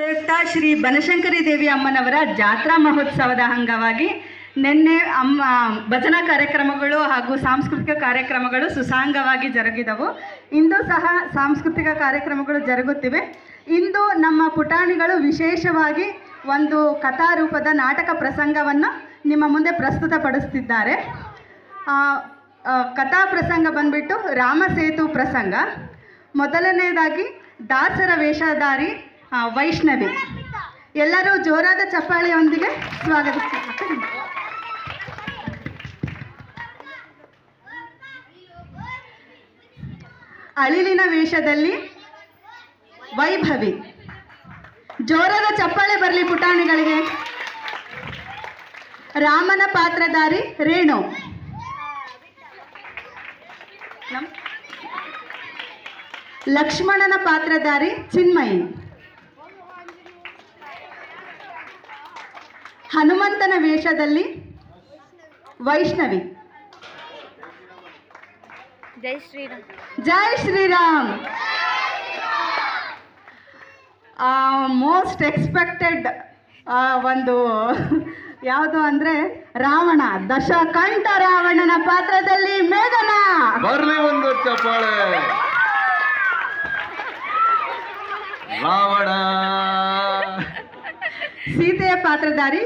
ಪ್ರಯುಕ್ತ ಶ್ರೀ ಬನಶಂಕರಿ ದೇವಿ ಅಮ್ಮನವರ ಜಾತ್ರಾ ಮಹೋತ್ಸವದ ಅಂಗವಾಗಿ ನಿನ್ನೆ ಅಮ್ಮ, ಭಜನಾ ಕಾರ್ಯಕ್ರಮಗಳು ಹಾಗೂ ಸಾಂಸ್ಕೃತಿಕ ಕಾರ್ಯಕ್ರಮಗಳು ಸುಸಾಂಗವಾಗಿ ಜರುಗಿದವು. ಇಂದು ಸಹ ಸಾಂಸ್ಕೃತಿಕ ಕಾರ್ಯಕ್ರಮಗಳು ಜರುಗುತ್ತಿವೆ. ಇಂದು ನಮ್ಮ ಪುಟಾಣಿಗಳು ವಿಶೇಷವಾಗಿ ಒಂದು ಕಥಾರೂಪದ ನಾಟಕ ಪ್ರಸಂಗವನ್ನು ನಿಮ್ಮ ಮುಂದೆ ಪ್ರಸ್ತುತಪಡಿಸ್ತಿದ್ದಾರೆ. ಕಥಾ ಪ್ರಸಂಗ ಬಂದ್ಬಿಟ್ಟು ರಾಮಸೇತು ಪ್ರಸಂಗ. ಮೊದಲನೆಯದಾಗಿ ದಾಸರ ವೇಷಧಾರಿ ವೈಷ್ಣವಿ. ಎಲ್ಲರೂ ಜೋರಾದ ಚಪ್ಪಾಳೆಯೊಂದಿಗೆ ಸ್ವಾಗತಿಸ ಅಳಿಲಿನ ವೇಷದಲ್ಲಿ ವೈಭವಿ. ಜೋರಾದ ಚಪ್ಪಾಳೆ ಬರಲಿ ಪುಟಾಣಿಗಳಿಗೆ. ರಾಮನ ಪಾತ್ರಧಾರಿ ರೇಣು. ಲಕ್ಷ್ಮಣನ ಪಾತ್ರಧಾರಿ ಚಿನ್ಮಯಿ. ಹನುಮಂತನ ವೇಷದಲ್ಲಿ ವೈಷ್ಣವಿ. ಜೈ ಶ್ರೀರಾಮ್. ಜೈ ಶ್ರೀರಾಮ್. ಮೋಸ್ಟ್ ಎಕ್ಸ್ಪೆಕ್ಟೆಡ್ ಒಂದು ಯಾವುದು ಅಂದ್ರೆ ರಾವಣ ದಶಕಂಠ ರಾವಣನ ಪಾತ್ರದಲ್ಲಿ ಮೇಘನ. ಬರ್ಲಿ ಒಂದು ಚಪ್ಪಾಳೆ ರಾವಣ. ಸೀತೆಯ ಪಾತ್ರಧಾರಿ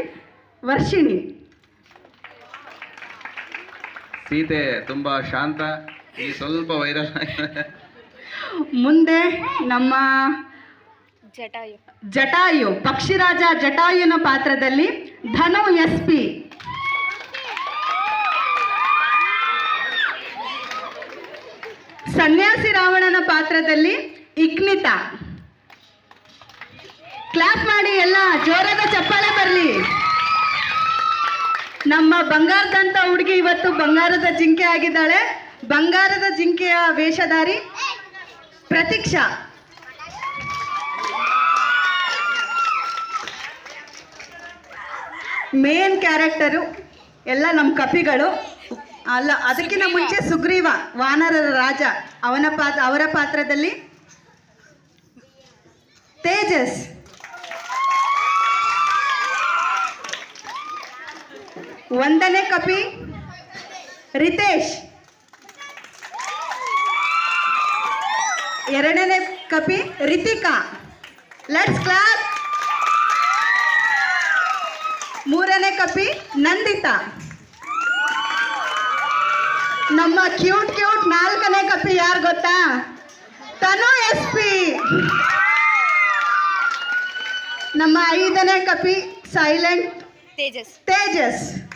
ವರ್ಷಿಣಿ. ಸೀತೆ ತುಂಬಾ ಶಾಂತ ಈ ಸ್ವಲ್ಪ ವೈರಲ್ ಮುಂದೆ ನಮ್ಮ ಜಟಾಯು. ಜಟಾಯು ಪಕ್ಷಿರಾಜ ಜಟಾಯುನ ಪಾತ್ರದಲ್ಲಿ ಧನು ಎಸ್ ಪಿ. ಸನ್ಯಾಸಿ ರಾವಣನ ಪಾತ್ರದಲ್ಲಿ ಇಗ್ನಿತಾ ಕ್ಲಾಪ್ ಮಾಡಿ ಎಲ್ಲ ಜೋರಾದ ಚಪ್ಪಾಳೆ ಬರಲಿ. ನಮ್ಮ ಬಂಗಾರದಂತ ಹುಡುಗಿ ಇವತ್ತು ಬಂಗಾರದ ಜಿಂಕೆ ಆಗಿದ್ದಾಳೆ. ಬಂಗಾರದ ಜಿಂಕೆಯ ವೇಷಧಾರಿ ಪ್ರತೀಕ್ಷಾ. ಮೇನ್ ಕ್ಯಾರೆಕ್ಟರು ಎಲ್ಲ ನಮ್ಮ ಕಪಿಗಳು. ಅಲ್ಲ ಅದಕ್ಕಿಂತ ಮುಂಚೆ ಸುಗ್ರೀವ ವಾನರರ ರಾಜ ಅವನ ಪಾತ್ರ ಅವರ ಪಾತ್ರದಲ್ಲಿ ತೇಜಸ್. ಒಂದನೇ ಕಪಿ? ರಿತೇಶ್. ಎರಡನೇ ಕಪಿ? ರಿತಿಕಾ. ಲೆಟ್ಸ್ ಕ್ಲಾಸ್ ಮೂರನೇ ಕಪಿ? ನಂದಿತಾ. ನಮ್ಮ ಕ್ಯೂಟ್ ಕ್ಯೂಟ್ ನಾಲ್ಕನೇ ಕಪಿ ಯಾರು ಗೊತ್ತಾ? Tanu S P. ನಮ್ಮ ಐದನೇ ಕಪಿ ಸೈಲೆಂಟ್ ತೇಜಸ್. ತೇಜಸ್.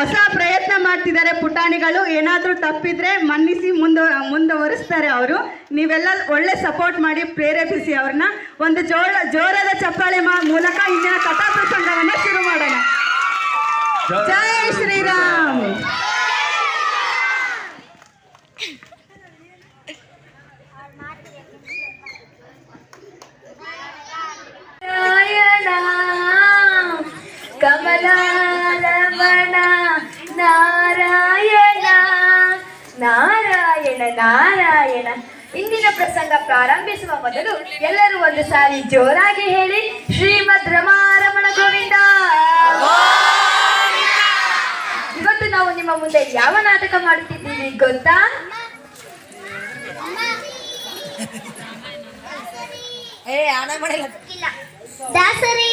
ಹೊಸ ಪ್ರಯತ್ನ ಮಾಡ್ತಿದ್ದಾರೆ ಪುಟಾಣಿಗಳು. ಏನಾದರೂ ತಪ್ಪಿದ್ರೆ ಮನ್ನಿಸಿ ಮುಂದೆ ಮುಂದುವರಿಸ್ತಾರೆ ಅವರು. ನೀವೆಲ್ಲ ಒಳ್ಳೆ ಸಪೋರ್ಟ್ ಮಾಡಿ ಪ್ರೇರೇಪಿಸಿ ಅವ್ರನ್ನ. ಒಂದು ಜೋರ ಜೋರದ ಚಪ್ಪಾಳೆ ಮೂಲಕ ಇಂದಿನ ಕಥಾ ಪ್ರಸಂಗವನ್ನು ಶುರು ಮಾಡೋಣ. ಜಯ ಶ್ರೀರಾಮ್ ನಾರಾಯಣ ಕಮಲಾಲವಣ ನಾರಾಯಣ ನಾರಾಯಣ. ಇಂದಿನ ಪ್ರಸಂಗ ಪ್ರಾರಂಭಿಸುವ ಮೊದಲು ಎಲ್ಲರೂ ಒಂದು ಸಾರಿ ಜೋರಾಗಿ ಹೇಳಿ ಶ್ರೀಮದ್ ರಮಾರಮಣ ಗೋವಿಂದ. ಇವತ್ತು ನಾವು ನಿಮ್ಮ ಮುಂದೆ ಯಾವ ನಾಟಕ ಮಾಡುತ್ತಿದ್ದೀವಿ ಗೊತ್ತಾ? ದಾಸರಿ.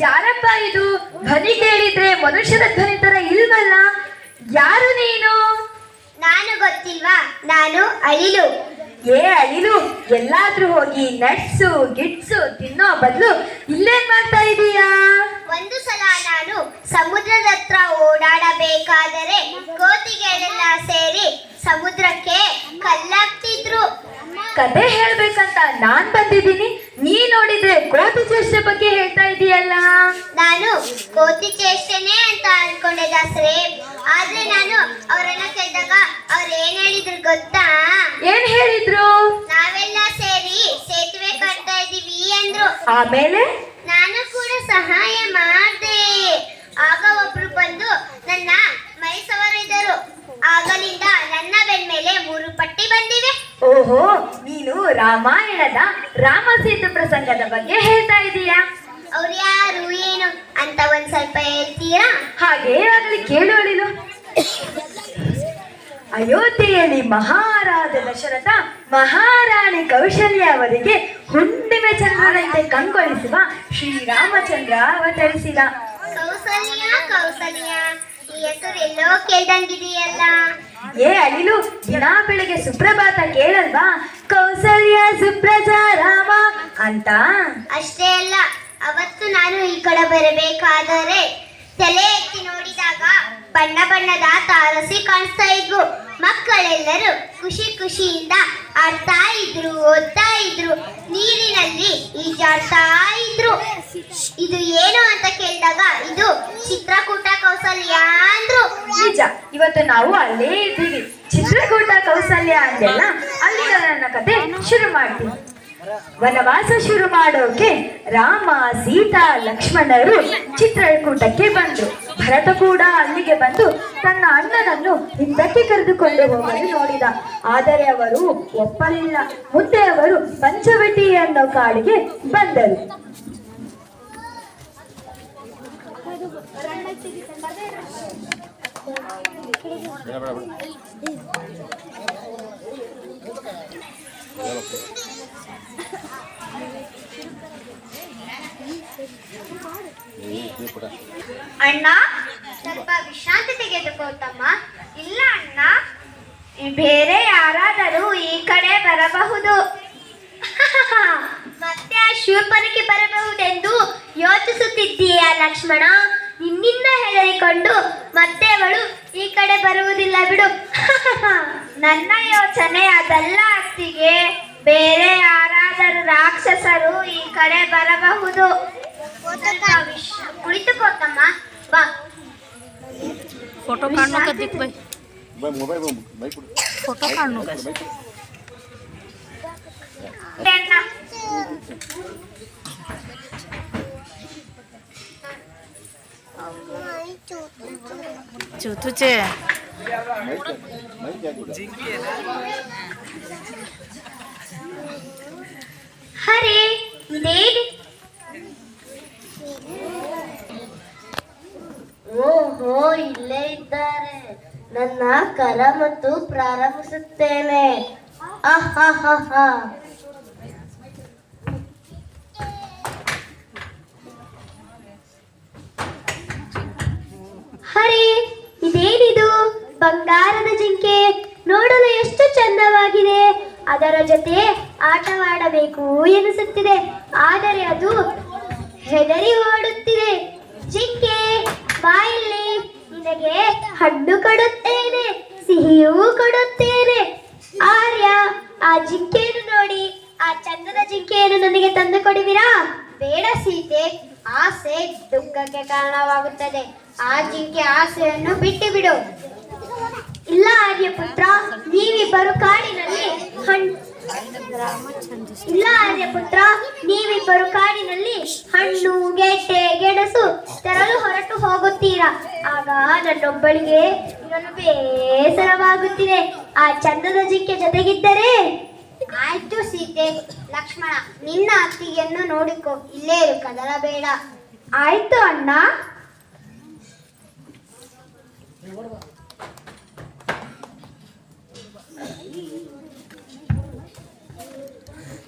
ಯಾರಪ್ಪ ಇದು? ಧ್ವನಿ ಕೇಳಿದ್ರೆ ಮನುಷ್ಯರ ಧ್ವನಿ ತರ ಇಲ್ವಲ್ಲ? ಯಾರು ನೀನು? ನಾನು ಗೊತ್ತಿಲ್ವಾ? ನಾನು ಅಳಿಲು. ಏ ಅಳಿಲು ಎಲ್ಲಾದ್ರೂ ಹೋಗಿ ನಟ್ಸು ಗಿಟ್ಸು ತಿನ್ನೋ ಬದಲು ಇಲ್ಲೇನ್ ಮಾಡ್ತಾ ಇದೀಯಾ? ಒಂದು ಸಲ ನಾನು ಸಮುದ್ರದ ಹತ್ರ ಓಡಾಡಬೇಕಾದರೆ ಕೋತಿಗಳೆಲ್ಲ ಸೇರಿ ಸಮುದ್ರಕ್ಕೆ ಕಲ್ಲಾಗ್ತಿದ್ರು ಕತೆ ಹೇಳ್ಬೇಕಂತ ನಾನ್ ಬಂದಿದ್ದೀನಿ. ನೀ ನೋಡಿದ್ರೆ ಕೋತಿ ಚೇಷ್ಟೆ ಬಗ್ಗೆ ಹೇಳ್ತಾ ಇದೀಯಲ್ಲ? ನಾನು ಕೋತಿ ಚೇಷ್ಟೆನೆ ಅಂತ ಅನ್ಕೊಂಡೆ ದಾಸರೇ. ಆದ್ರೆ ನಾನು ಅವರನ್ನ ಕೇಳಿದಾಗ ಅವ್ರು ಏನ್ ಹೇಳಿದ್ರು ಗೊತ್ತಾ? ಏನ್ ಹೇಳಿದ್ರು? ನಾವೆಲ್ಲ ಸೇರಿ ಸೇತುವೆ ಕಟ್ತಾ ಇದೀವಿ ಅಂದ್ರು. ಆಮೇಲೆ? ನಾನು ಕೂಡ ಸಹಾಯ ಮಾಡಿದೆ. ಆಗ ಒಬ್ರು ಬಂದು ನನ್ನ ಮೈಸವರಿದ್ದರು ಸವರಿದರು ಆಗಲಿಂದ ನನ್ನ ಬೆನ್ಮೇಲೆ ಮೂರು ಪಟ್ಟಿ ಬಂದಿವೆ. ಓಹೋ ನೀನು ರಾಮಾಯಣದ ರಾಮ ಸೇತು ಪ್ರಸಂಗದ ಬಗ್ಗೆ ಹೇಳ್ತಾ ಇದೀಯಾ? ಅವ್ರು ಯಾರು ಏನು ಅಂತ ಒಂದ್ ಸ್ವಲ್ಪ ಹೇಳ್ತೀರಾ? ಹಾಗೆ ಆಗಲಿ ಕೇಳು ಅಳಿಲು. ಅಯೋಧ್ಯೆಯಲ್ಲಿ ಮಹಾರಾಜ ದಶರಥ ಮಹಾರಾಣಿ ಕೌಶಲ್ಯ ಅವರಿಗೆ ಹುಣ್ಣಿಮೆ ಚಂದ್ರನಂತೆ ಕಂಗೊಳಿಸುವ ಶ್ರೀರಾಮಚಂದ್ರ ಅವತರಿಸಿದ. ಕೌಸಲ್ಯ ಕೌಸಲ್ಯ ಈ ಹೆಸರು ಎಲ್ಲೋ ಕೇಳ್ದಂಗಿದೆಯಲ್ಲ? ಏ ಅಳಿಲು ದಿನಾ ಬೆಳಿಗ್ಗೆ ಸುಪ್ರಭಾತ ಕೇಳಲ್ವಾ? ಕೌಸಲ್ಯ ಸುಪ್ರಜಾ ರಾಮ ಅಂತ? ಅಷ್ಟೇ ಅಲ್ಲ ಅವತ್ತು ನಾನು ಈ ಕಡೆ ಬರಬೇಕಾದರೆ ತಲೆ ಎತ್ತಿ ನೋಡಿದಾಗ ಬಣ್ಣ ಬಣ್ಣದ ತಾರಸಿ ಕಾಣಿಸ್ತಾ ಇದ್ವು. ಮಕ್ಕಳೆಲ್ಲರೂ ಖುಷಿ ಖುಷಿಯಿಂದ ಆಡ್ತಾ ಇದ್ರು, ಓದ್ತಾ ಇದ್ರು. ನೀರಿನಲ್ಲಿ ಈಜಾಡ್ತಾ ಇದ್ರು. ಇದು ಏನು ಅಂತ ಕೇಳಿದಾಗ ಇದು ಚಿತ್ರಕೂಟ ಕೌಸಲ್ಯ ಅಂದ್ರು. ನಿಜ, ಇವತ್ತು ನಾವು ಅಲ್ಲೇ ಇದ್ದೀವಿ. ಚಿತ್ರಕೂಟ ಕೌಸಲ್ಯ ಅಂದೆಲ್ಲ ಅಲ್ಲಿಂದ ನನ್ನ ಕತೆ ಶುರು ಮಾಡ್ತೀನಿ. ವನವಾಸ ಶುರು ಮಾಡೋಕೆ ರಾಮ, ಸೀತಾ, ಲಕ್ಷ್ಮಣರು ಚಿತ್ರಕೂಟಕ್ಕೆ ಬಂದ್ರು. ಭರತ ಕೂಡ ಅಲ್ಲಿಗೆ ಬಂದು ತನ್ನ ಅಣ್ಣನನ್ನು ಹಿಂದಕ್ಕೆ ಕರೆದುಕೊಂಡು ಹೋಗಲು ನೋಡಿದ. ಆದರೆ ಅವರು ಒಪ್ಪಲಿಲ್ಲ. ಮುಂದೆ ಅವರು ಪಂಚವಟಿ ಅನ್ನೋ ಕಾಡಿಗೆ ಬಂದರು. ಅಣ್ಣ, ಸ್ವಲ್ಪ ವಿಶ್ರಾಂತಿ ತೆಗೆದುಕೊಳ್ತಮ್ಮ ಇಲ್ಲ ಅಣ್ಣ, ಬೇರೆ ಯಾರಾದರೂ ಈ ಕಡೆ ಬರಬಹುದು. ಮತ್ತೆ ಆ ಶೂರ್ಪನಕ್ಕೆ ಬರಬಹುದೆಂದು ಯೋಚಿಸುತ್ತಿದ್ದೀಯಾ ಲಕ್ಷ್ಮಣ? ನಿನ್ನಿಂದ ಹೆದರಿಕೊಂಡು ಮತ್ತೆ ಅವಳು ಈ ಕಡೆ ಬರುವುದಿಲ್ಲ ಬಿಡು. ನನ್ನ ಯೋಚನೆ ಅದಲ್ಲ ಅತ್ತಿಗೆ. ಬೇರೆ ಯಾರಾದರೂ ರಾಕ್ಷಸರು ಈ ಕಡೆ ಬರಬಹುದು. ಕುಳಿತುಕೋತಮ್ಮ ಬಾ. Photo by. ಫೋಟೋ ચોથું છે ಓಹೋ ಇಲ್ಲೇ ಇದ್ದಾರೆ ನನ್ನ ಕಲ ಮತ್ತು ಪ್ರಾರಂಭಿಸುತ್ತೇನೆ ಅಹ್ ಬಂಗಾರದ ಜಿಂಕೆ ನೋಡಲು ಎಷ್ಟು ಚಂದವಾಗಿದೆ. ಅದರ ಜೊತೆ ಆಟವಾಡಬೇಕು ಎನಿಸುತ್ತಿದೆ. ಆದರೆ ಅದು ಹೆದರಿ ಓಡುತ್ತಿದೆ. ಜಿಂಕೆ ಬಾಯಲ್ಲಿ ನಿನಗೆ ಹಣ್ಣು ಕೊಡುತ್ತೇನೆ, ಸಿಹಿಯೂ ಕೊಡುತ್ತೇನೆ. ಆರ್ಯ, ಆ ಜಿಂಕೆಯನ್ನು ನೋಡಿ, ಆ ಚಂದದ ಜಿಂಕೆಯನ್ನು ನನಗೆ ತಂದು ಕೊಡುವಿರಾ? ಬೇಡ ಸೀತೆ, ಆಸೆ ದುಃಖಕ್ಕೆ ಕಾರಣವಾಗುತ್ತದೆ. ಆ ಜಿಂಕೆ ಆಸೆಯನ್ನು ಬಿಟ್ಟು ಬಿಡು ಇಲ್ಲ ಆರ್ಯಪುತ್ರ ನೀವಿಬ್ಬರು ಕಾಡಿನಲ್ಲಿ ಹಣ್ಣು ಇಲ್ಲ ಆರ್ಯಪುತ್ರ ನೀವಿಬ್ಬರು ಕಾಡಿನಲ್ಲಿ ಹಣ್ಣು ಗೆಡ್ಡೆ ಗೆಣಸು ತರಲು ಹೊರಟು ಹೋಗುತ್ತೀರಾ? ಆಗ ನನ್ನೊಬ್ಬಳಿಗೆ ಇದನ್ನು ಬೇಸರವಾಗುತ್ತಿದೆ. ಆ ಚಂದದ ಜಿಕ್ಕೆ ಜೊತೆಗಿದ್ದರೆ? ಆಯ್ತು ಸೀತೆ ಲಕ್ಷ್ಮಣ ನಿನ್ನ ಅತ್ತಿಗೆಯನ್ನು ನೋಡಿಕೊ. ಇಲ್ಲೇ ಕದಲಬೇಡ. ಆಯ್ತು ಅಣ್ಣ.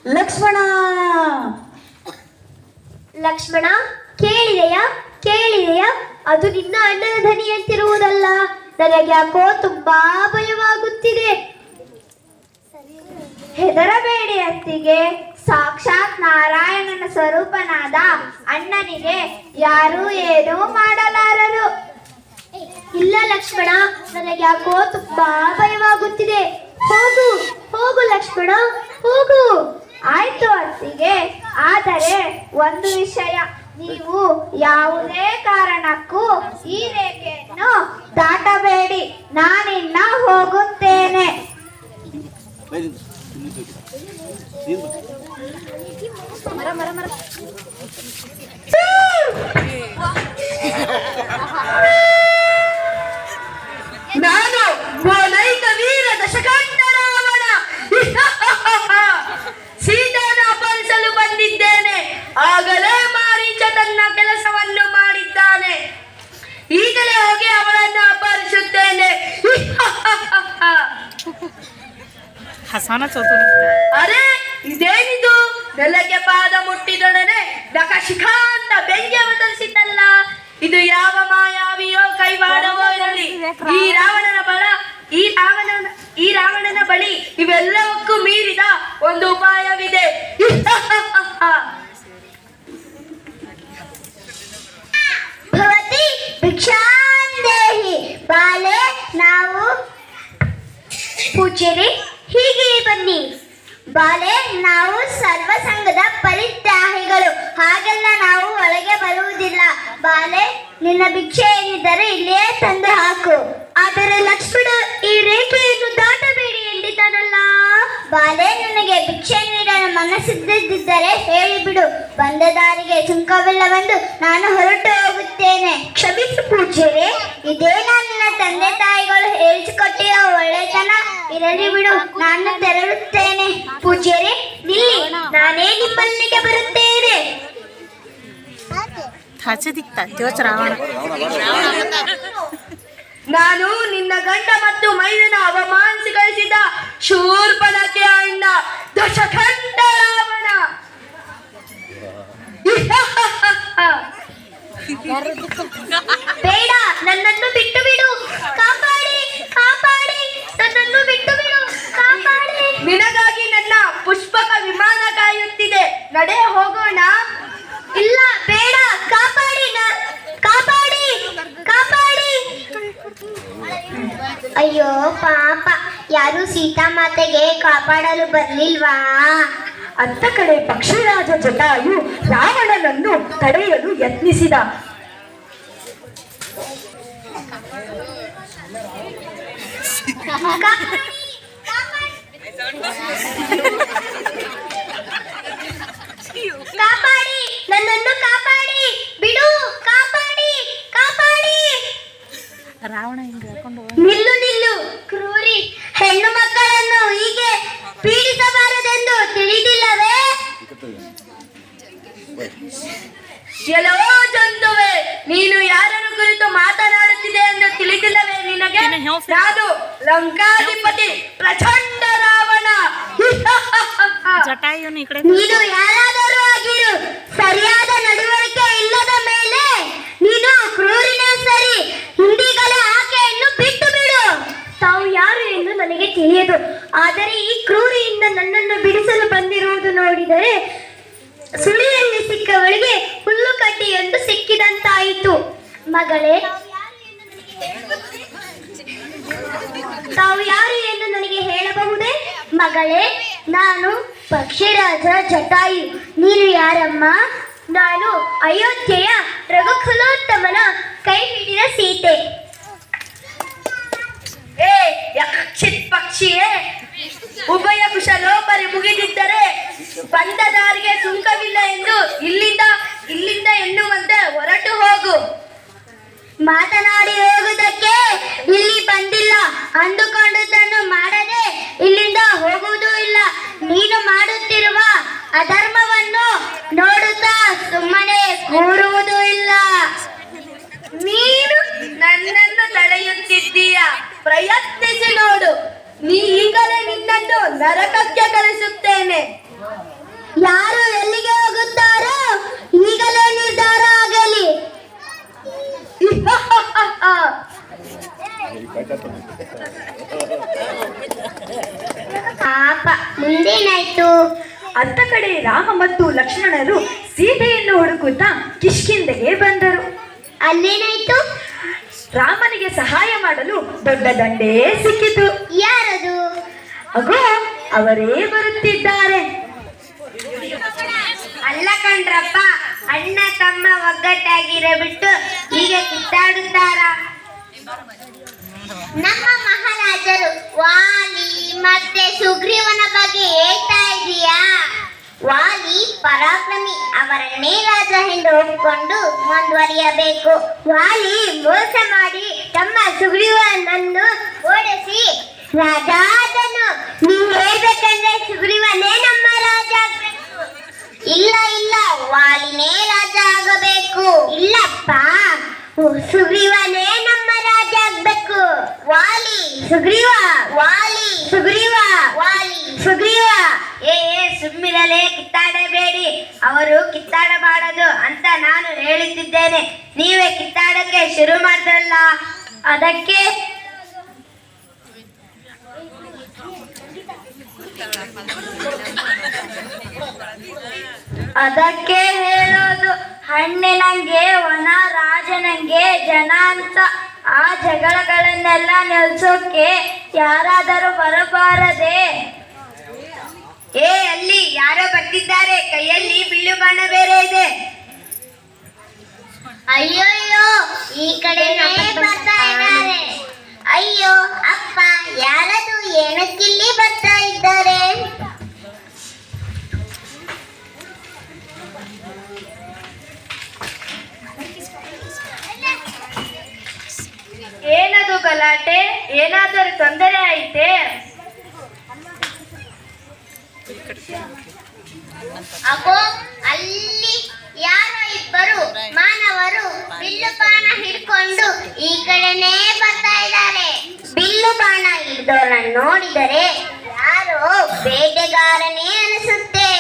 ಲಕ್ಷ್ಮಣ. ಲಕ್ಷ್ಮಣ, ಕೇಳಿದೆಯಾ ಕೇಳಿದೆಯಾ. ಅದು ನಿನ್ನ ಅಣ್ಣನ ಧ್ವನಿಯಂತಿರುವುದಲ್ಲ. ನನಗೆ ಯಾಕೋ ತುಂಬಾ ಭಯವಾಗುತ್ತಿದೆ. ಹೆದರಬೇಡಿ ಅತ್ತಿಗೆ. ಸಾಕ್ಷಾತ್ ನಾರಾಯಣನ ಸ್ವರೂಪನಾದ ಅಣ್ಣನಿಗೆ ಯಾರೂ ಏನೂ ಮಾಡಲಾರರು. ಇಲ್ಲ ಲಕ್ಷ್ಮಣ, ನನಗೆ ಯಾಕೋ ತುಂಬಾ ಭಯವಾಗುತ್ತಿದೆ. ಹೋಗು ಹೋಗು ಲಕ್ಷ್ಮಣ, ಹೋಗು. ಆಯ್ತು ಅತ್ತಿಗೆ. ಆದರೆ ಒಂದು ವಿಷಯ, ನೀವು ಯಾವುದೇ ಕಾರಣಕ್ಕೂ ಈ ರೇಖೆಯನ್ನು ದಾಟಬೇಡಿ. ನಾನಿನ್ನ ಹೋಗುತ್ತೇನೆ. ನಾನು ವೀರ ರಾವಣ ಸೀತನ ಅಪಹರಿಸಲು ಬಂದಿದ್ದೇನೆ. ಆಗಲೇ ಮಾರೀಚ ತನ್ನ ಕೆಲಸವನ್ನು ಮಾಡಿದ್ದಾನೆ. ಈಗಲೇ ಹೋಗಿ ಅವಳನ್ನು ಅಪಹರಿಸುತ್ತೇನೆ ಅರೆ ಇದೇನಿದು? ನೆಲಕ್ಕೆ ಪಾದ ಮುಟ್ಟಿದೊಡನೆ ದಕ ಶಿಖಾಂತ ಬೆಂಗೆ ಅವತರಿಸಿದ್ದಲ್ಲ ಇದು ಯಾವ ಮಾಯಾವಿಯೋ ಕೈವಾಡವೋ ಇರಲಿ. ಈ ರಾವಣನ ಬಲ ಈ ರಾವಣನ ಈ ರಾವಣನ ಬಳಿ ಇವೆಲ್ಲವಕ್ಕೂ ಮೀರಿದ ಒಂದು ಉಪಾಯವಿದೆ. ಭವತಿ ಭಿಕ್ಷಾಂದೇಹಿ ಬಾಲೆ ನಾವು ಪೂಜೆರಿ ಹೀಗೆ ಬನ್ನಿ. ಬಾಲೆ, ನಾವು ಸರ್ವ ಸಂಘದ ಪರಿತ್ಯಾಹಿಗಳು. ಹಾಗೆಲ್ಲ ನಾವು ಒಳಗೆ ಬರುವುದಿಲ್ಲ. ಬಾಲೆ, ನಿನ್ನ ಭಿಕ್ಷೆ ಏನಿದ್ದರೆ ಇಲ್ಲಿಯೇ ತಂದು ಹಾಕು. ಆದರೆ ಲಕ್ಷ್ಮಣ ಈ ರೇಖೆಯನ್ನು ದಾಟಬೇಡಿ ಎಂದಿದ್ದಾನಲ್ಲ. ಬಾಲೆ, ನನಗೆ ಭಿಕ್ಷೆ ಮನಸ್ಸಿದ್ದಿದ್ದರೆ ಹೇಳಿಬಿಡು ಬಂದ ದಾರಿಗೆ ಸುಂಕವಿಲ್ಲವೆಂದು ನಾನು ಹೊರಟು ಹೋಗುತ್ತೇನೆ. ಕ್ಷಮಿಸಿ ಪೂಜ್ಯರೇ ಇದೇ ನನ್ನ ತಂದೆ ತಾಯಿಗಳು ಹೇಳಿಸಿಕೊಟ್ಟಿರೋ ಒಳ್ಳೆತನ ಇರಲಿ ಬಿಡು. ನಾನು ತೆರಳುತ್ತೇನೆ. ಪೂಜ್ಯರೇ ನಿಲ್ಲಿ. ನಾನೇ ನಿಮ್ಮಲ್ಲಿಗೆ ಬರುತ್ತೇನೆ. ನಾನು ನಿನ್ನ ಗಂಡ ಮತ್ತು ಮೈದನ ಅವಮಾನಿಸಿ ಕಳಿಸಿದ ಶೂರ್ಪನಕ್ಕೆ ಅಣ್ಣ, ದಶಖಂಡ ರಾವಣ. ಬೇಡ, ನನ್ನನ್ನು ಬಿಟ್ಟು ಬಿಡು. ಕಾಪಾಡಿ ಕಾಪಾಡಿ. ನನ್ನನ್ನು ಬಿಟ್ಟು ಬಿಡು. ಕಾಪಾಡಿ. ನಿನಗಾಗಿ ನನ್ನ ಪುಷ್ಪಕ ವಿಮಾನ ಕಾಯುತ್ತಿದೆ. ನಡೆ ಹೋಗೋಣ? ಇಲ್ಲ, ಬೇಡ, ಕಾಪಾಡಿ ಕಾಪಾಡಿ ಅಯ್ಯೋ ಪಾಪ. ಯಾರು ಸೀತಾಮಾತೆಗೆ ಕಾಪಾಡಲು ಬರ್ಲಿಲ್ವಾ? ಅಂತ ಕಡೆ ಪಕ್ಷಿರಾಜ ಜಟಾಯು ರಾವಣನನ್ನು ತಡೆಯಲು ಯತ್ನಿಸಿದ. ಕಾಪಾಡಿ. ನನ್ನನ್ನು ಕಾಪಾಡಿ. ಬಿಡು ಕಾಪಾಡಿ ಕಾಪಾಡಿ. ರಾವಣ ಹಿಂಗ ನಿಲ್ಲು ನಿಲ್ಲು ಕ್ರೂರಿ ಹೆಣ್ಣು ಮಕ್ಕಳನ್ನು ಹೀಗೆ ಪೀಡಿಸಬಾರದೆಂದು ತಿಳಿದಿಲ್ಲವೇ? ಎಲ್ಲೋ ಜಂತುವೆ ನೀನು ಯಾರನ್ನು ಕುರಿತು ಮಾತನಾಡುತ್ತಿದೆ ಎಂದು ತಿಳಿದಿಲ್ಲವೇ ನಿನಗೆ? ನಾನು ಲಂಕಾಧಿಪತಿ ಪ್ರಚಂಡ ರಾವಣ. ಜಟಾಯುನ ಈ ಕಡೆ ನೀನು ಯಾರಾದರೂ ಆಗಿರು ಸರಿಯಾದ ನಡವಳಿಕೆ ಇಲ್ಲದ ಮೇಲೆ ನೀನು ಕ್ರೂರಿನ ಸರಿ ಇಂದಿಗಲೇ ಆಕೆಯನ್ನು ಬಿಟ್ಟು ಬಿಡು ತಾವು ಯಾರು ಎಂದು ನನಗೆ ತಿಳಿಯದು. ಆದರೆ ಈ ಕ್ರೂರಿಯಿಂದ ನನ್ನನ್ನು ಬಿಡಿಸಲು ಬಂದಿರುವುದು ನೋಡಿದರೆ ಸುಳಿಯಲ್ಲಿ ಸಿಕ್ಕವಳಿಗೆ ಹುಲ್ಲು ಕಡ್ಡಿ ಎಂದು ಸಿಕ್ಕಿದಂತಾಯಿತು. ಮಗಳೇ, ತಾವು ಯಾರು ಎಂದು ನನಗೆ ಹೇಳಬಹುದೇ? ಮಗಳೇ, ನಾನು ಪಕ್ಷಿರಾಜ ಜಟಾಯು. ನೀನು ಯಾರಮ್ಮ? ನಾನು ಅಯೋಧ್ಯೆಯ ರಘುಕುಲೋತ್ತಮನ ಕೈ ಹಿಡಿದ ಸೀತೆ. ಯಕ್ಷಿತ್ ಪಕ್ಷಿಯೇ ಉಭಯ ಕುಶಲೋಪರಿ ಮುಗಿದಿದ್ದರೆ ಬಂದ ದಾರಿಗೆ ಸುಂಕವಿಲ್ಲ ಎಂದು ಇಲ್ಲಿಂದ ಇಲ್ಲಿಂದ ಎನ್ನುವಂತೆ ಹೊರಟು ಹೋಗು. ಮಾತನಾಡಿ ಹೋಗುವುದಕ್ಕೆ ಇಲ್ಲಿ ಬಂದಿಲ್ಲ. ಅಂದುಕೊಂಡದ್ದನ್ನು ಮಾಡದೆ ಇಲ್ಲಿಂದ ಹೋಗುವುದೂ ಇಲ್ಲ. ನೀನು ಮಾಡುತ್ತಿರುವ ಅಧರ್ಮವನ್ನು ನೋಡುತ್ತಾ ಸುಮ್ಮನೆ ಕೂರುವುದೂ ಇಲ್ಲ. ನೀನು ನನ್ನನ್ನು ತಡೆಯುತ್ತಿದ್ದೀಯ? ಪ್ರಯತ್ನಿಸಿ ನೋಡು. ನೀ ಈಗಲೇ ನಿನ್ನನ್ನು ನರಕಕ್ಕೆ ಕಳಿಸುತ್ತೇನೆ ಯಾರು ಎಲ್ಲಿಗೆ ಹೋಗುತ್ತಾರೋ ಈಗಲೇ ನಿರ್ಧಾರ ಆಗಲಿ. ಪಾಪ, ಮುಂದೇನಾಯ್ತು? ಅತ್ತ ಕಡೆ ರಾಮ ಮತ್ತು ಲಕ್ಷ್ಮಣರು ಸೀತೆಯನ್ನು ಹುಡುಕುತ್ತಾ ಕಿಷ್ಕಿಂದೆಗೆ ಬಂದರು. ಅಲ್ಲೇನಾಯ್ತು? ರಾಮನಿಗೆ ಸಹಾಯ ಮಾಡಲು ದೊಡ್ಡ ದಂಡೇ ಸಿಕ್ಕಿತು. ಯಾರದು? ಅಗೋ ಅವರೇ ಬರುತ್ತಿದ್ದಾರೆ. ಅಲ್ಲ ಕಂಡ್ರಪ್ಪ ಅಣ್ಣ ತಮ್ಮ ಒಗ್ಗಟ್ಟಾಗಿರಬಿಟ್ಟು ಹೀಗೆ ಕಿತ್ತಾಡುತ್ತಾರ? ನಮ್ಮ ಮಹಾರಾಜರು ವಾಲಿ ಮತ್ತೆ ಸುಗ್ರೀವನ ಬಗ್ಗೆ ಹೇಳ್ತಾ ಇದೀಯಾ ವಾಲಿ ಪರಾಕ್ರಮಿ ಅವರನ್ನೇ ರಾಜ ಎಂದು ಒಪ್ಪಿಕೊಂಡು ಮುಂದುವರಿಯಬೇಕು. ವಾಲಿ ಮೋಸ ಮಾಡಿ ತಮ್ಮ ಸುಗ್ರೀವನನ್ನು ಓಡಿಸಿ ರಾಜಾದನು ನೀವು ಹೇಳ್ಬೇಕಂದ್ರೆ ಸುಗ್ರೀವನೇ ನಮ್ಮ ರಾಜ ಆಗ್ಬೇಕು. ಇಲ್ಲ ಇಲ್ಲ, ವಾಲಿನೇ ರಾಜ ಆಗಬೇಕು. ಇಲ್ಲಪ್ಪ, ಸುಗ್ರೀವನೇ ನಮ್ಮ ವಾಲಿ ಸುಗ್ರೀವ ವಾಲಿ ಸುಗ್ರೀವ ವಾಲಿ. ಸುಗ್ರೀವ. ಏ ಏ ಸುಮ್ಮಿರಲೇ ಕಿತ್ತಾಡಬೇಡಿ. ಅವರು ಕಿತ್ತಾಡಬಾರದು ಅಂತ ನಾನು ಹೇಳುತ್ತಿದ್ದೇನೆ ನೀವೇ ಕಿತ್ತಾಡಕ್ಕೆ ಶುರು ಮಾಡಿದ್ರಲ್ಲ. ಅದಕ್ಕೆ ಅದಕ್ಕೆ ಹೇಳೋದು ಹಣ್ಣಿನಂಗೆ ವನ ರಾಜನಂಗೆ ಜನ ಅಂತ ಆ ಜಗಳಗಳನ್ನೆಲ್ಲ ನಿಲ್ಸೋಕೆ ಯಾರಾದರೂ ಬರಬಾರದೆ? ಏ ಅಲ್ಲಿ ಯಾರೋ ಬರ್ತಿದ್ದಾರೆ. ಕೈಯಲ್ಲಿ ಬಿಲ್ಲು ಬಣ್ಣ ಬೇರೆ ಇದೆ. ಅಯ್ಯೋಯ್ಯೋ ಈ ಕಡೆ ಬರ್ತಾ ಇದ್ದಾರೆ. ಅಯ್ಯೋ ಅಪ್ಪ ಯಾರದು ಏನಕ್ಕಿಲ್ಲಿ ಬರ್ತಾ ಇದ್ದಾರೆ? ಏನದು ಗಲಾಟೆ? ಏನಾದರೂ ತೊಂದರೆ ಐತೆ ಅಗೋ ಅಲ್ಲಿ ಯಾರೋ ಇಬ್ಬರು ಮಾನವರು ಬಿಲ್ಲು ಬಾಣ ಹಿಡ್ಕೊಂಡು ಈ ಕಡೆನೇ ಬರ್ತಾ ಇದ್ದಾರೆ. ಬಿಲ್ಲು ಬಾಣ ಹಿಡಿದವ್ರನ್ನ ನೋಡಿದರೆ ಯಾರೋ ಬೇಟೆಗಾರನೇ ಅನಿಸುತ್ತೆ.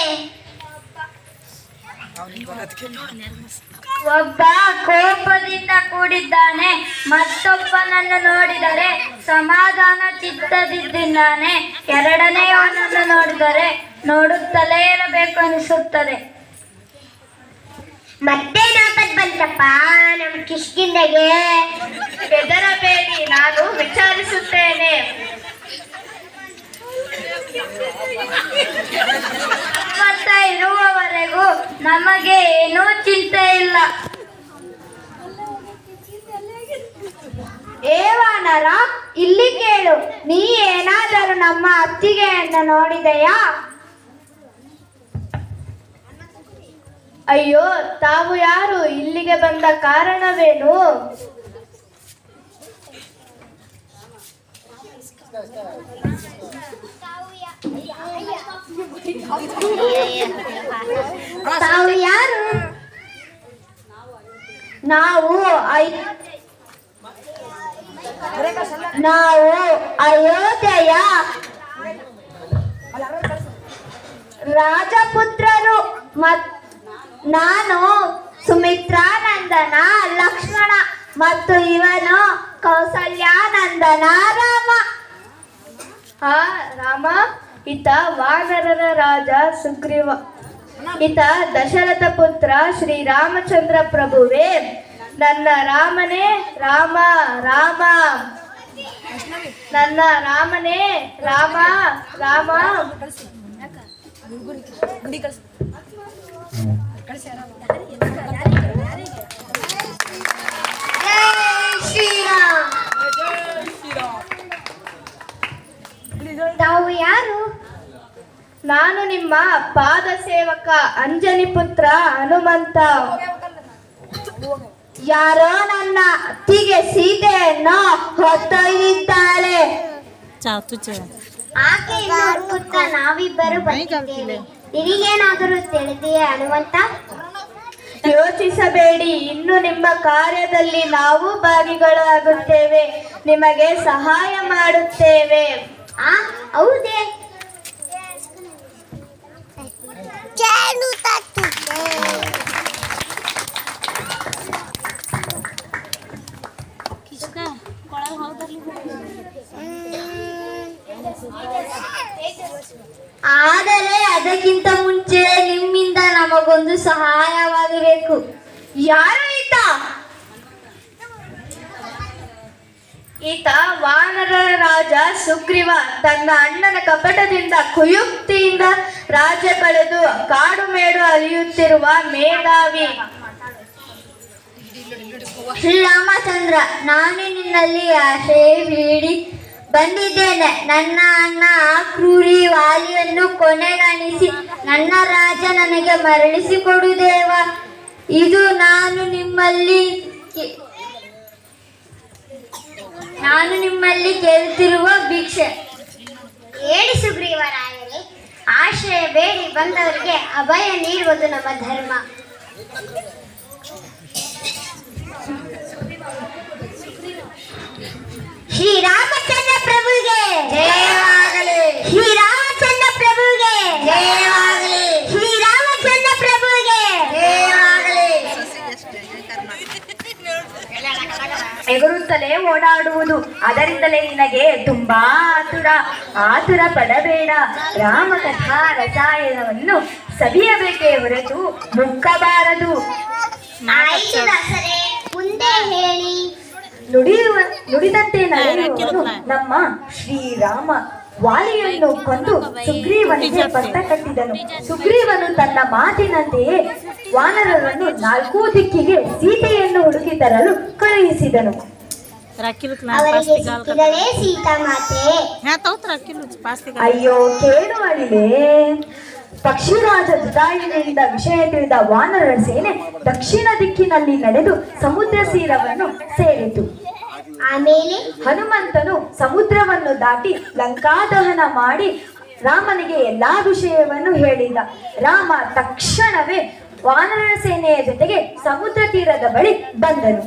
ಒಬ್ಬ ಕೋಪದಿಂದ ಕೂಡಿದ್ದಾನೆ ಮತ್ತೊಬ್ಬನನ್ನು ನೋಡಿದರೆ ಸಮಾಧಾನ ಚಿತ್ತದಿದ್ದಾನೆ ಎರಡನೆಯವನನ್ನು ನೋಡಿದರೆ ನೋಡುತ್ತಲೇ ಇರಬೇಕು ಅನಿಸುತ್ತದೆ. ಮತ್ತೆ ನಾಪತ್ ಬಂತಪ್ಪ? ನಮ್ ಕಿಷ್ಕಿಂದೆಗೆ. ಹೆದರಬೇಡಿ ನಾನು ವಿಚಾರಿಸುತ್ತೇನೆ. ಇರುವವರೆಗೂ ನಮಗೆ ಏನೂ ಚಿಂತೆ ಇಲ್ಲ. ಏವಾನರ, ಇಲ್ಲಿ ಕೇಳು, ನೀ ಏನಾದರೂ ನಮ್ಮ ಅತ್ತಿಗೆಯನ್ನು ನೋಡಿದೆಯಾ? ಅಯ್ಯೋ, ತಾವು ಯಾರು? ಇಲ್ಲಿಗೆ ಬಂದ ಕಾರಣವೇನು? ತಾವು ಯಾರು? ನಾವು ಐ- ನಾವು ಅಯೋಧ್ಯೆಯ ರಾಜಪುತ್ರರು ಮತ್ ನಾನು ಸುಮಿತ್ರಾನಂದನ, ಲಕ್ಷ್ಮಣ ಮತ್ತು ಇವನು ಕೌಸಲ್ಯಾನಂದನ ರಾಮ. ಆ ರಾಮ ಈತ ವಾನರರ ರಾಜ ಸುಗ್ರೀವ. ಈತ ದಶರಥ ಪುತ್ರ ಶ್ರೀರಾಮಚಂದ್ರ ಪ್ರಭುವೇ. ನನ್ನ ರಾಮನೇ ರಾಮ ರಾಮ ನನ್ನ ರಾಮನೇ ರಾಮ ರಾಮ ಶ್ರೀರಾಮ್ ತಾವು ಯಾರು ನಾನು ನಿಮ್ಮ ಪಾದ ಸೇವಕ ಅಂಜನಿ ಪುತ್ರ ಹನುಮಂತ ಯಾರೋ ನನ್ನ ಅತ್ತಿಗೆ ಸೀತೆಯನ್ನು ಹೊತ್ತೊಯ್ದಿದ್ದಾಳೆ. ಆಕೆ ನಾವಿಬ್ಬರು ಬಂದಿದ್ದೇವೆ ನಿನಗೇನಾದರೂ ತಿಳಿದೆಯೇ ಹನುಮಂತ? ಯೋಚಿಸಬೇಡಿ ಇನ್ನು ನಿಮ್ಮ ಕಾರ್ಯದಲ್ಲಿ ನಾವು ಭಾಗಿಗಳಾಗುತ್ತೇವೆ. ನಿಮಗೆ ಸಹಾಯ ಮಾಡುತ್ತೇವೆ. ಆ ಹೌದೇ? ಆದರೆ ಅದಕ್ಕಿಂತ ಮುಂಚೆ ನಿಮ್ಮಿಂದ ನಮಗೊಂದು ಸಹಾಯವಾಗಬೇಕು. ಯಾರು ಈತ? ಈತ ವಾನರ ರಾಜ ಸುಗ್ರೀವ ತನ್ನ ಅಣ್ಣನ ಕಪಟದಿಂದ ಕುಯುಕ್ತಿಯಿಂದ ರಾಜ್ಯ ಕಳೆದು ಕಾಡು ಮೇಡು ಅಲಿಯುತ್ತಿರುವ ಮೇಧಾವಿ. ಶ್ರೀರಾಮಚಂದ್ರ, ನಾನು ನಿನ್ನಲ್ಲಿ ಆಶೆ ಬೇಡಿ ಬಂದಿದ್ದೇನೆ. ನನ್ನ ಅಣ್ಣ ಕ್ರೂರಿ ವಾಲಿಯನ್ನು ಕೊನೆಗಾಣಿಸಿ ನನ್ನ ರಾಜ ನನಗೆ ಮರಳಿಸಿಕೊಡು ದೇವ. ಇದು ನಾನು ನಿಮ್ಮಲ್ಲಿ ನಾನು ನಿಮ್ಮಲ್ಲಿ ಕೇಳುತ್ತಿರುವ ಭಿಕ್ಷೆ. ಹೇಳಿ ಸುಗ್ರೀವರಾಯರೇ ಆಶ್ರಯ ಬೇಡಿ ಬಂದವರಿಗೆ ಅಭಯ ನೀಡುವುದು ನಮ್ಮ ಧರ್ಮ. ಶ್ರೀರಾಮಚಂದ್ರ ಪ್ರಭುಗೆ. ಜಯವಾಗಲಿ. ಶ್ರೀರಾಮಚಂದ್ರ ಪ್ರಭುಗೆ. ಜಯವಾಗಲಿ. ಪ್ರಭುಗೆ. ಜಯವಾಗಲಿ. ಎಗರುತ್ತಲೇ ಓಡಾಡುವುದು. ಅದರಿಂದಲೇ ನಿನಗೆ ತುಂಬಾ ಆತುರ. ಆತುರ ಪಡಬೇಡ. ರಾಮಕಥಾ ರಸಾಯನವನ್ನು ಸವಿಯಬೇಕೇ ಹೊರತು ಮುಕ್ಕಬಾರದು. ಆಯ್ತು ದಾಸರೇ ಮುಂದೆ ಹೇಳಿ. ನುಡಿಯುವ ನುಡಿದಂತೆ ನಡೆಯುವವನು ನಮ್ಮ ಶ್ರೀರಾಮ. ವಾಲಿಯನ್ನು ಕೊಂದು ಸುಗ್ರೀವನಿಗೆ ಪಟ್ಟ ಕಟ್ಟಿದನು. ಸುಗ್ರೀವನು ತನ್ನ ಮಾತಿನಂತೆಯೇ ವಾನರರನ್ನು ನಾಲ್ಕೂ ದಿಕ್ಕಿಗೆ ಸೀತೆಯನ್ನು ಹುಡುಕಿ ತರಲು ಕಳುಹಿಸಿದನು. ಅಯ್ಯೋ ಕೇಳುವಳಿಲೇ ಪಕ್ಷಿರಾಜ ದುದಾಯಿನಿಂದ ವಿಷಯ ತಿಳಿದ ವಾನರ ಸೇನೆ ದಕ್ಷಿಣ ದಿಕ್ಕಿನಲ್ಲಿ ನಡೆದು ಸಮುದ್ರ ತೀರವನ್ನು ಸೇರಿತು. ಆಮೇಲೆ? ಹನುಮಂತನು ಸಮುದ್ರವನ್ನು ದಾಟಿ ಲಂಕಾದಹನ ಮಾಡಿ ರಾಮನಿಗೆ ಎಲ್ಲಾ ವಿಷಯವನ್ನು ಹೇಳಿದ. ರಾಮ ತಕ್ಷಣವೇ ವಾನರ ಸೇನೆಯ ಜೊತೆಗೆ ಸಮುದ್ರ ತೀರದ ಬಳಿ ಬಂದನು.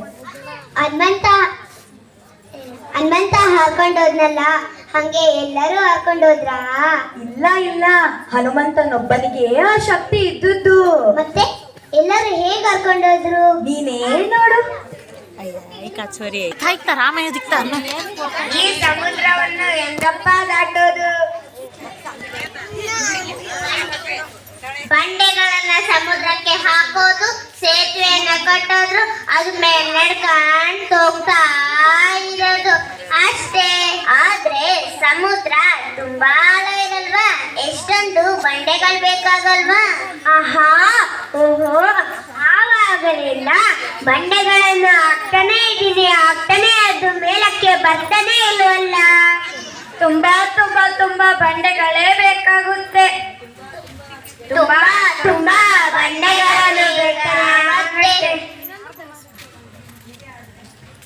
ಹನುಮಂತ ಹನುಮಂತ ಹಾಕೊಂಡೋದ್ನಲ್ಲ? ಹಂಗೆ ಎಲ್ಲರೂ ಹಾಕೊಂಡೋದ್ರಾ ಇಲ್ಲ ಇಲ್ಲ. ಹನುಮಂತನೊಬ್ಬನಿಗೆ ಆ ಶಕ್ತಿ ಇದ್ದದ್ದು. ಮತ್ತೆ? ಎಲ್ಲರೂ ಹೇಗ್ ಹಾಕೊಂಡೋದ್ರು ನೀನೇ ನೋಡು. ಕಚೋರಿ. ಕಾಯ್ತ ರಾಮಯ್ಯ ದಿಕ್ತ ಈ ಸಮುದ್ರವನ್ನು ಹೆಂಗಪ್ಪ ದಾಟೋದು? ಬಂಡೆಗಳನ್ನ ಸಮುದ್ರಕ್ಕೆ ಹಾಕೋದು, ಸೇತುವೆಯನ್ನ ಕಟ್ಟೋದು, ಅದು ಮೇಲೆ ನಡ್ಕೊಂಡು ಹೋಗ್ತಾ ಇರೋದು. ಅಷ್ಟೇ. ಆದ್ರೆ ಸಮುದ್ರ ತುಂಬಾ ಆಳವಿರಲ್ವಾ ಎಷ್ಟೊಂದು ಬಂಡೆಗಳು ಬೇಕಾಗಲ್ವಾ? ಆಹಾ! ಓಹೋ! ಆವಾಗಲಿಲ್ಲ ಬಂಡೆಗಳನ್ನು ಹಾಕ್ತಾನೆ ಇದ್ದೀನಿ, ಹಾಕ್ತಾನೆ. ಅದು ಮೇಲಕ್ಕೆ ಬರ್ತಾನೆ ಇಲ್ವಲ್ಲ? ತುಂಬಾ ತುಂಬಾ ತುಂಬಾ ಬಂಡೆಗಳೇ ಬೇಕಾಗುತ್ತೆ. ತುಂಬಾ ತುಂಬಾ ಬಂಡೆಗಳನ್ನು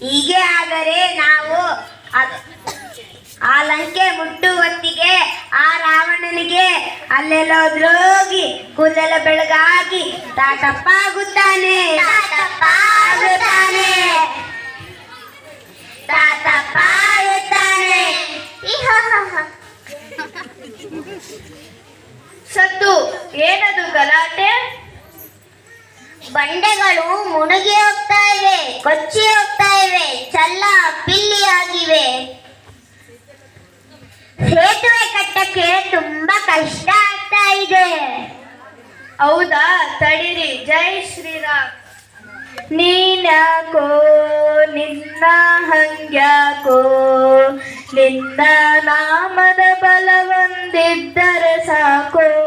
ಹೀಗೆ ಆದರೆ ನಾವು ಆ ಲಂಕೆ ಮುಟ್ಟುವತ್ತಿಗೆ ಆ ರಾವಣನಿಗೆ ಅಲ್ಲೆಲ್ಲೋದ್ರೋಗಿ ಕೂದಲ ಬೆಳಗಾಗಿ ತಾತಪ್ಪಾಗುತ್ತಾನೆ. ಆಗುತ್ತಾನೆ ತಾತಪ್ಪ ಏನದು ಗಲಾಟೆ? ಬಂಡೆಗಳು ಮುಳುಗಿ ಹೋಗ್ತಾ ಇವೆ ಕೊಚ್ಚಿ ಹೋಗ್ತಾ ಇವೆ ಚಲ್ಲ ಪಿಲ್ಲಿ ಆಗಿವೆ. ಸೇತುವೆ ಕಟ್ಟಕ್ಕೆ ತುಂಬಾ ಕಷ್ಟ ಆಗ್ತಾ ಇದೆ. ಹೌದಾ? ತಡಿರಿ. ಜೈ ಶ್ರೀರಾಮ್. ನೀನ್ಯಾಕೋ ನಿನ್ನ ಹಂಗ್ಯಾಕೋ ನಿನ್ನ ನಾಮದ ಬಲವೊಂದಿದ್ದರೆ ಸಾಕೋ.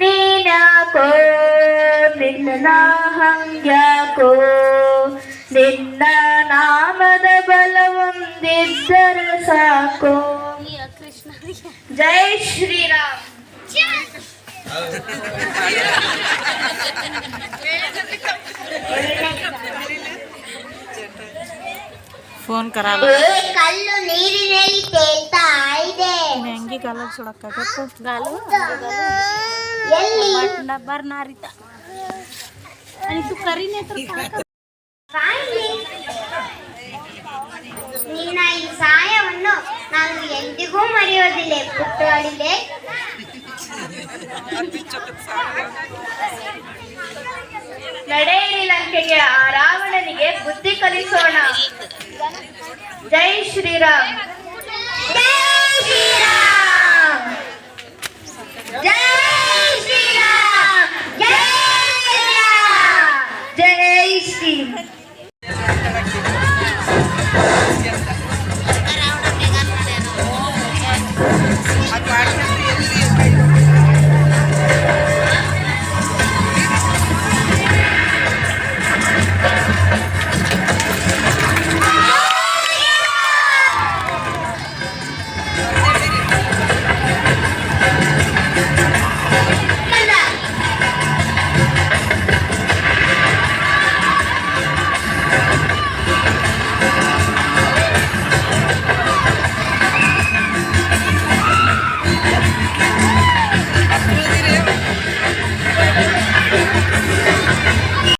ನೀನ್ಯಾಕೋ ನಿನ್ನ ಹಂಗ್ಯಾಕೋ ನಿನ್ನ ನಾಮದ ಬಲವೊಂದಿದ್ದರೆ ಸಾಕೋ ಜೈ ಶ್ರೀರಾಮ್ ಫೋನ್ ಕರಾಲ ಏ ಕಲ್ಲು ನೀರಿನಲ್ಲಿ ತೇಲ್ತಾ ಇದೆ ಹೆಂಗಿ ಗಾಲಾಗ ಸುಡಕ್ಕಾಗತ್ತ? ಗಾಲು ಬರ್ನಾರಿತ. ಇದು ಕರಿನೇ ನಿನ್ನ ಈ ಸಹಾಯವನ್ನು ನಾನು ಎಂದಿಗೂ ಮರೆಯೋದಿಲ್ಲ ಪುಟ್ಟಾಡಿದೆ ನಡೆಯಿರಿ ಲಂಕೆಗೆ ಆ ರಾವಣನಿಗೆ ಬುದ್ಧಿ ಕಲಿಸೋಣ. ಜೈ ಶ್ರೀರಾಮ್. 시랑! 네 시랑!